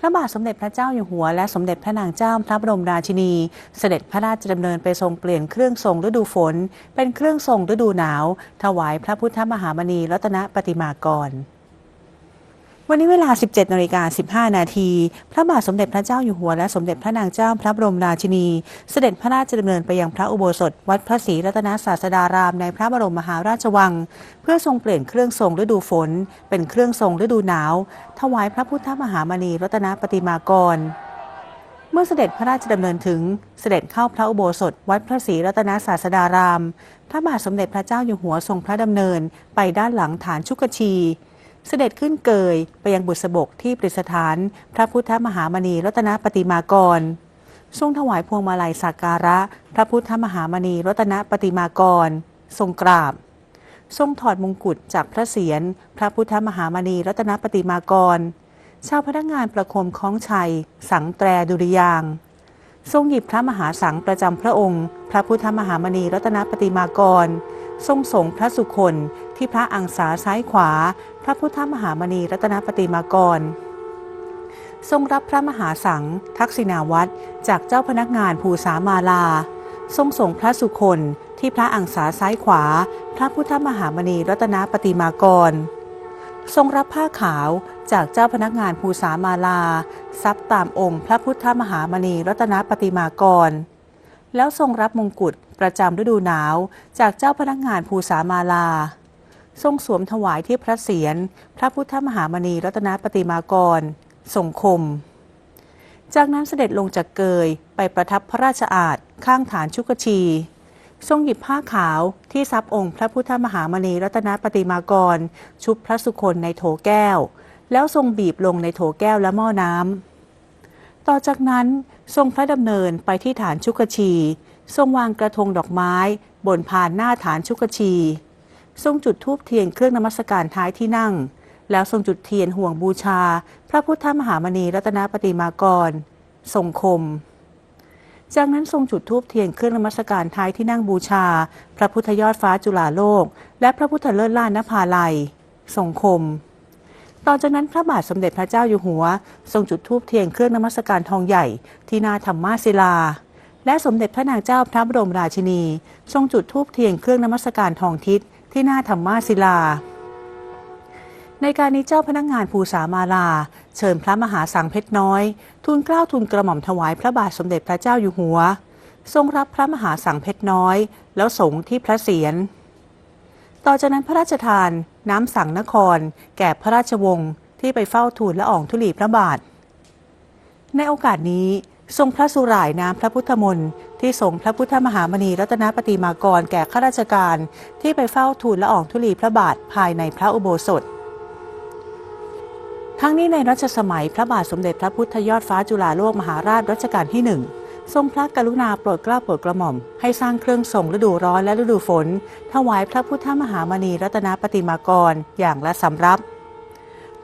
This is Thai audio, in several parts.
พระบาทสมเด็จพระเจ้าอยู่หัว และสมเด็จพระนางเจ้าพระบรมราชินี เสด็จพระราชดำเนินไปทรงเปลี่ยนเครื่องทรงฤดูฝน เป็นเครื่องทรงฤดูหนาว ถวายพระพุทธมหามณีรัตนปฏิมากร วันนี้เวลา 17นาฬิกา15 นาที พระบาทสมเด็จพระเจ้าอยู่หัวและสมเด็จพระนางเจ้าพระบรมราชินี เสด็จพระราชดำเนินไปยังพระอุโบสถ วัดพระศรีรัตนศาสดารามในพระบรมมหาราชวัง เพื่อทรงเปลี่ยนเครื่องทรงฤดูฝน เป็นเครื่องทรงฤดูหนาว ถวายพระพุทธมหามณีรัตนปฏิมากรเมื่อเสด็จพระราชดำเนินถึงเสด็จเข้าพระอุโบสถ วัดพระศรีรัตนศาสดาราม พระบาทสมเด็จพระเจ้าอยู่หัวทรงพระดำเนิน ไปด้านหลังฐานชุกชี เสด็จขึ้นเกยไปยังบุษบกที่ประดิษฐาน พระพุทธมหามณีรัตนปฏิมากรทรงถวายพวงมาลัยสักการะ พระพุทธมหามณีรัตนปฏิมากร ทรงกราบ ทรงถอดมงกุฎจากพระเศียรพระพุทธมหามณีรัตนปฏิมากรชาวพนักงานประคมคล้องชัย สังแตรดุริยาง ทรงหยิบพระมหาสังประจำพระองค์ พระพุทธมหามณีรัตนปฏิมากร ทรงสงพระสุคน ที่พระอังสาซ้ายขวา พระพุทธมหามณีรัตนปฏิมากร ทรงรับพระมหาสังทักษิณาวัตรจากเจ้าพนักงานภูสามาลา ทรงส่งพระสุคนที่พระอังสาซ้ายขวา พระพุทธมหามณีรัตนปฏิมากร ทรงรับผ้าขาวจากเจ้าพนักงานภูสามาลาซับตามองค์พระพุทธมหามณีรัตนปฏิมากร แล้วทรงรับมงกุฎประจำฤดูหนาว จากเจ้าพนักงานภูสามาลา ทรงสวมถวายที่พระเศียรพระพุทธมหามณีรัตนปฏิมากรทรงคม จากนั้นเสด็จลงจากเกยไปประทับพระราชอาณข้างฐานชุกชี ทรงหยิบผ้าขาวที่ซับองค์พระพุทธมหามณีรัตนปฏิมากร ชุบพระสุคนในโถแก้ว แล้วทรงบีบลงในโถแก้วและหม้อน้ำต่อจากนั้นทรงพระดำเนินไปที่ฐานชุกชี ทรงวางกระทงดอกไม้ บนพานหน้าฐานชุกชี ทรงจุดธูปเทียนเครื่องนมัสการท้ายที่นั่ง แล้วทรงจุดเทียนห่วงบูชา พระพุทธมหามณีรัตนปฏิมากร ทรงคม จากนั้นทรงจุดธูปเทียนเครื่องนมัสการท้ายที่นั่งบูชา พระพุทธยอดฟ้าจุฬาโลก และพระพุทธเลิศล่านนภาลัย ทรงคมต่อจากนั้นพระบาทสมเด็จพระเจ้าอยู่หัว ทรงจุดธูปเทียนเครื่องนมัสการทองใหญ่ที่นาธรรมาศิลา และสมเด็จพระนางเจ้าพระบรมราชินี ทรงจุดธูปเทียนเครื่องนมัสการทองทิศ ที่หน้าธรรมาศิลา ในการนี้เจ้าพนักงานภูสามาลา เชิญพระมหาสังเพชรน้อย ทูลเกล้าทูลกระหม่อมถวายพระบาทสมเด็จพระเจ้าอยู่หัว ทรงรับพระมหาสังเพชรน้อย แล้วสงที่พระเศียรต่อจากนั้นพระราชทาน น้ำสังนคร แก่พระราชวงศ์ที่ไปเฝ้าทูลละอองธุลีพระบาท ในโอกาสนี้ทรงพระสุร่ายน้ำพระพุทธมนต์ ที่ทรงพระพุทธมหามณีรัตนปฏิมากรแก่ข้าราชการ ที่ไปเฝ้าทูลละอองธุลีพระบาทภายในพระอุโบสถ ทั้งนี้ในรัชสมัยพระบาทสมเด็จพระพุทธยอดฟ้าจุฬาโลกมหาราชรัชกาลที่หนึ่งทรงพระกรุณาโปรดเกล้าโปรดกระหม่อม ให้สร้างเครื่องทรงฤดูร้อนและฤดูฝน ถวายพระพุทธมหามณีรัตนปฏิมากรอย่างละสำรับ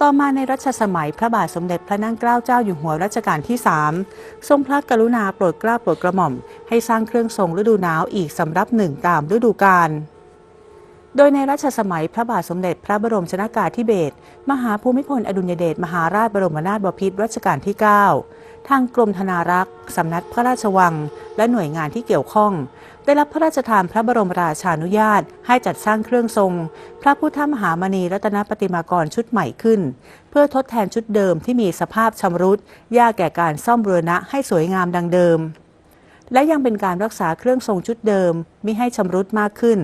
ต่อมาในรัชสมัยพระบาทสมเด็จพระนั่งเกล้าเจ้าอยู่หัวรัชกาลที่ 3 ทรงพระกรุณาโปรดเกล้าโปรดกระหม่อม ให้สร้างเครื่องทรงฤดูหนาวอีกสำรับหนึ่งตามฤดูกาล โดยในรัชสมัยพระบาทสมเด็จพระบรมชนากาธิเบศรมหาภูมิพลอดุลยเดชมหาราชบรมนาถบพิตรรัชกาลที่ 9 ทางกรมธนารักษ์สำนักพระราชวัง และหน่วยงานที่เกี่ยวข้อง ได้รับพระราชทานพระบรมราชานุญาต ให้จัดสร้างเครื่องทรง พระพุทธมหามณีรัตนปฏิมากรชุดใหม่ขึ้น เพื่อทดแทนชุดเดิมที่มีสภาพชำรุดยากแก่การซ่อมบูรณะให้สวยงามดังเดิม และยังเป็นการรักษาเครื่องทรงชุดเดิมมิให้ชำรุดมากขึ้น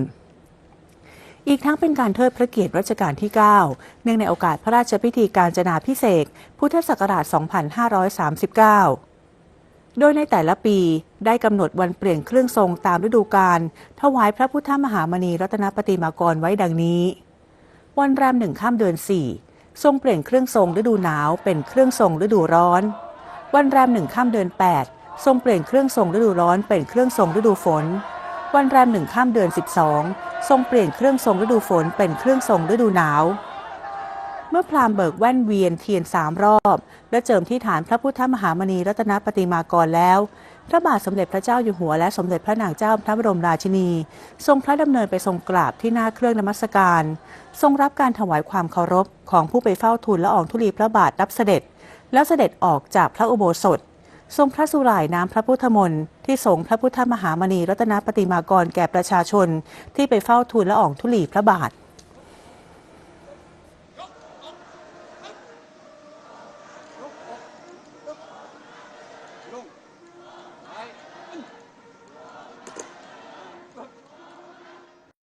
อีกทั้งเป็นการเทิดพระเกียรติรัชกาลที่ 9 เนื่องในโอกาสพระราชพิธีการจนาพิเศษ พุทธศักราช 2539 โดยในแต่ละปีได้กำหนดวันเปลี่ยนเครื่องทรงตามฤดูกาลถวายพระพุทธมหามณีรัตนปฏิมากรไว้ดังนี้ วันแรมหนึ่งข้ามเดือน4 ทรงเปลี่ยนเครื่องทรงฤดูหนาวเป็นเครื่องทรงฤดูร้อน วันแรมหนึ่งข้ามเดือน 8 ทรงเปลี่ยนเครื่องทรงฤดูร้อนเป็นเครื่องทรงฤดูฝนวันแรมหนึ่งข้ามเดือน 12 ทรงเปลี่ยนเครื่องทรงฤดูฝนเป็นเครื่องทรงฤดูหนาว เมื่อพราหมณ์เบิกแว่นเวียนเทียนสามรอบ และเจิมที่ฐานพระพุทธมหามณีรัตนปฏิมากรแล้ว พระบาทสมเด็จพระเจ้าอยู่หัวและสมเด็จพระนางเจ้าพระบรมราชินี ทรงพระดำเนินไปทรงกราบที่หน้าเครื่องนมัสการ ทรงรับการถวายความเคารพของผู้ไปเฝ้าทูลละอองธุลีพระบาทรับเสด็จ แล้วเสด็จออกจากพระอุโบสถ ทรงพระสุร่ายน้ำพระพุทธมนต์ที่สงพระพุทธมหามณีรัตนปฏิมากรแก่ประชาชน ที่ไปเฝ้าทูลละอองธุลีพระบาท